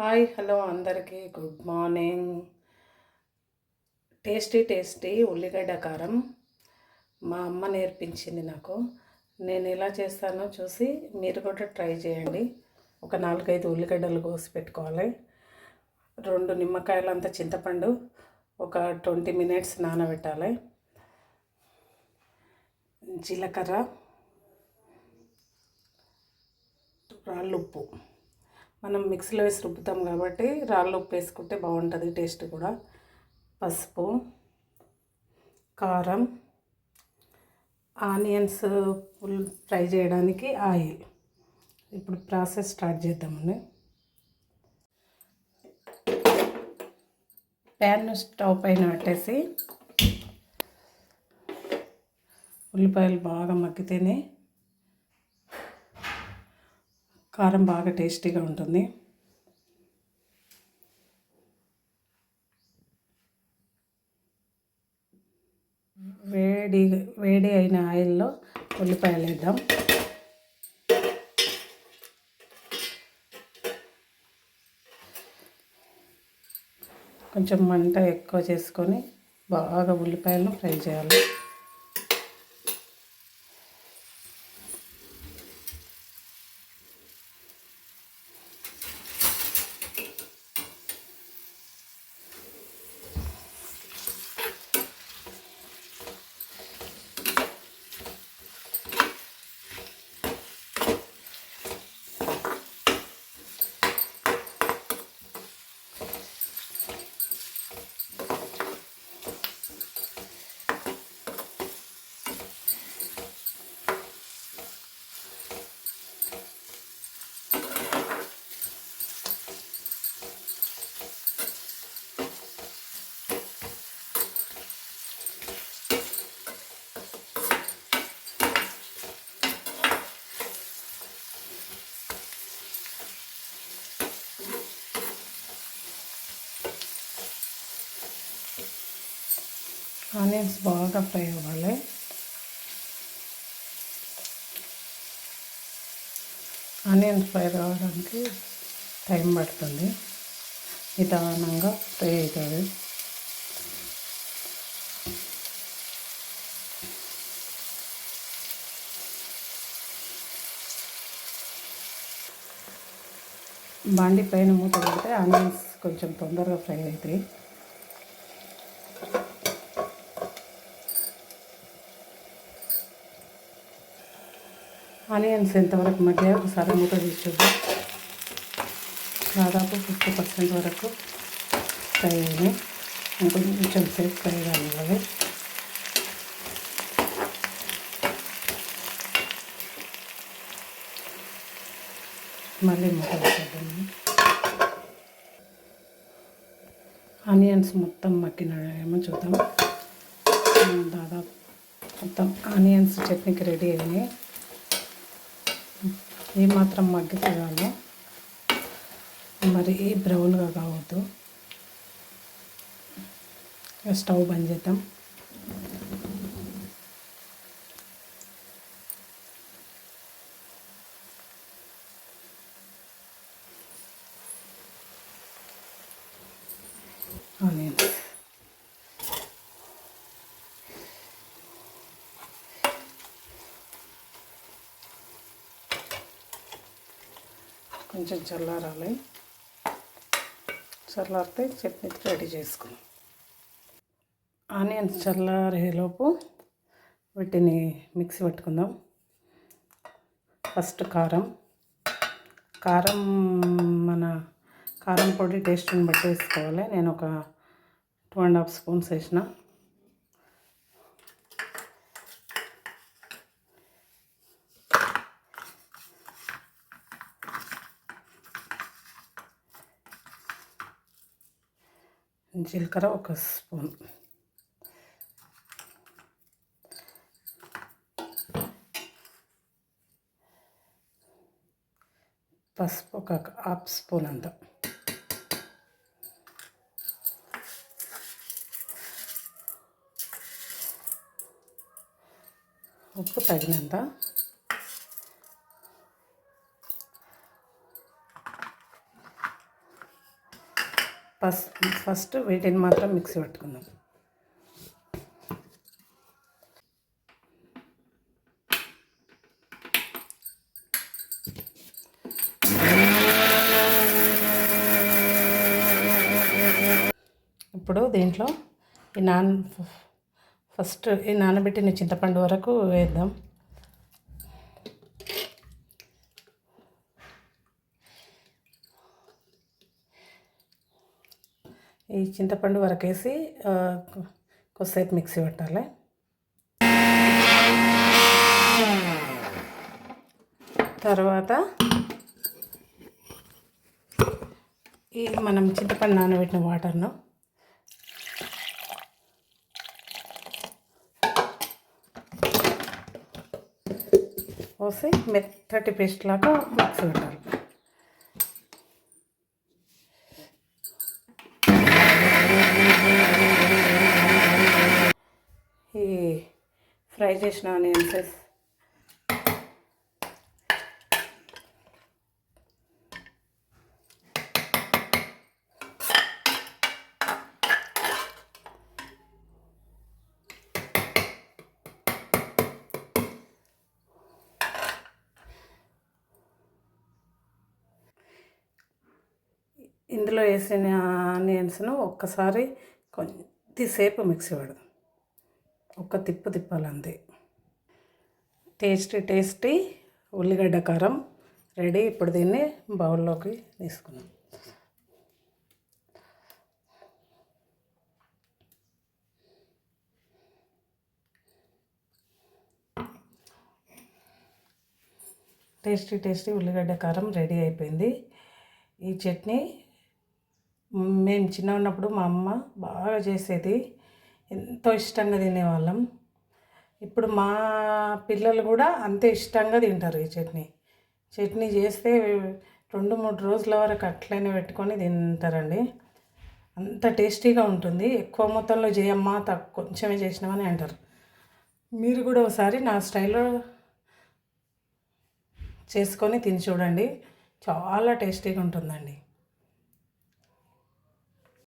Hi hello అందరికీ. Good morning. Tasty tasty ఉల్లిగడ్డ కారం మా అమ్మ నేర్పించింది నాకు. నేను ఎలా చేస్తానో చూసి మీరు కూడా ట్రై చేయండి. ఒక నాలుగైదు ఉల్లిగడ్డలు కోసి పెట్టుకోవాలి. రెండు నిమ్మకాయలంత చింతపండు ఒక ట్వంటీ మినిట్స్ నానబెట్టాలి. జీలకర్ర రాళ్ళు ఉప్పు మనం మిక్సీలో వేసి రుబ్బుతాం కాబట్టి రాళ్ళు ఉప్పు వేసుకుంటే బాగుంటుంది టేస్ట్ కూడా. పసుపు కారం ఆనియన్స్ ఫుల్ ఫ్రై చేయడానికి ఆయిల్. ఇప్పుడు ప్రాసెస్ స్టార్ట్ చేద్దామండి. ప్యాన్ స్టవ్ పైన పెట్టేసి ఉల్లిపాయలు బాగా మగ్గితేనే కారం బాగా టేస్టీగా ఉంటుంది. వేడి వేడి అయిన ఆయిల్లో ఉల్లిపాయలు వేద్దాం. కొంచెం మంట ఎక్కువ చేసుకొని బాగా ఉల్లిపాయలను ఫ్రై చేయాలి. ఆనియన్స్ బాగా ఫ్రై అవ్వాలి. ఆనియన్స్ ఫ్రై కావడానికి టైం పడుతుంది. నిదానంగా ఫ్రై అవుతుంది. బండి పైన మూత పెడితే ఆనియన్స్ కొంచెం తొందరగా ఫ్రై అవుతాయి. ఆనియన్స్ ఎంతవరకు మగ్గాయో ఒకసారి మూత తీసి దాదాపు ఫిఫ్టీ పర్సెంట్ వరకు ఫ్రై అయినాయి. ఇంకొంచెం సేపు ఫ్రై కావాలి మళ్ళీ మూత పెట్టేద్దాము ఆనియన్స్ మొత్తం మగ్గినాయేమో చూద్దాం. దాదాపు మొత్తం ఆనియన్స్ చట్నీకి రెడీ అయినాయి. ఏ మాత్రం మరి బ్రౌన్గా కావద్దు. స్టవ్ బంద్ చేద్దాం. ఆనియన్స్. కొంచెం చల్లారాలి. చల్లారితే చట్నీ రెడీ చేసుకున్నాం. ఆనియన్స్ చల్లారేలోపు వీటిని మిక్సీ పెట్టుకుందాం. ఫస్ట్ కారం. కారం మన కారం పొడి టేస్ట్ని బట్టి వేసుకోవాలి. నేను ఒక టూ అండ్ హాఫ్ స్పూన్స్ వేసిన. జీలకర్ర ఒక స్పూన్. పసుపు ఒక హాఫ్ స్పూన్ అంత ఉప్పు తగినంత. ఫస్ట్ ఫస్ట్ వీటిని మాత్రం మిక్సీ పట్టుకుందాం. ఇప్పుడు దీంట్లో ఈ నాన్ ఫస్ట్ ఈ నానబెట్టిన చింతపండు వరకు వేద్దాం. ఈ చింతపండు వరకేసి కొద్దిసేపు మిక్సీ పెట్టాలి. తర్వాత ఈ మనం చింతపండు నానబెట్టిన వాటర్ను పోసి మెత్తటి పేస్ట్ లాగా మిక్సీ పెట్టాలి ఈ ఫ్రై చేసిన ఆనియన్స్ ఇందులో వేసిన ఆనియన్స్ను ఒక్కసారి కొద్దిసేపు మిక్సీ పడదాం. ఒక్క తిప్పు తిప్పాలంతే. టేస్టీ టేస్టీ ఉల్లిగడ్డ కారం రెడీ. ఇప్పుడు దీన్ని బౌల్లోకి తీసుకున్నాం టేస్టీ టేస్టీ ఉల్లిగడ్డ కారం రెడీ అయిపోయింది. ఈ చట్నీ మేము చిన్న ఉన్నప్పుడు మా అమ్మ బాగా చేసేది. ఎంతో ఇష్టంగా తినేవాళ్ళం. ఇప్పుడు మా పిల్లలు కూడా అంతే ఇష్టంగా తింటారు ఈ చట్నీ. చట్నీ చేస్తే రెండు మూడు రోజుల వరకు అట్లనే పెట్టుకొని తింటారండి. అంత టేస్టీగా ఉంటుంది. ఎక్కువ మొత్తంలో చేయమ్మా తక్కువ కొంచెమే చేసినామని అంటారు. మీరు కూడా ఒకసారి నా స్టైల్లో చేసుకొని తిని చూడండి. చాలా టేస్టీగా ఉంటుందండి.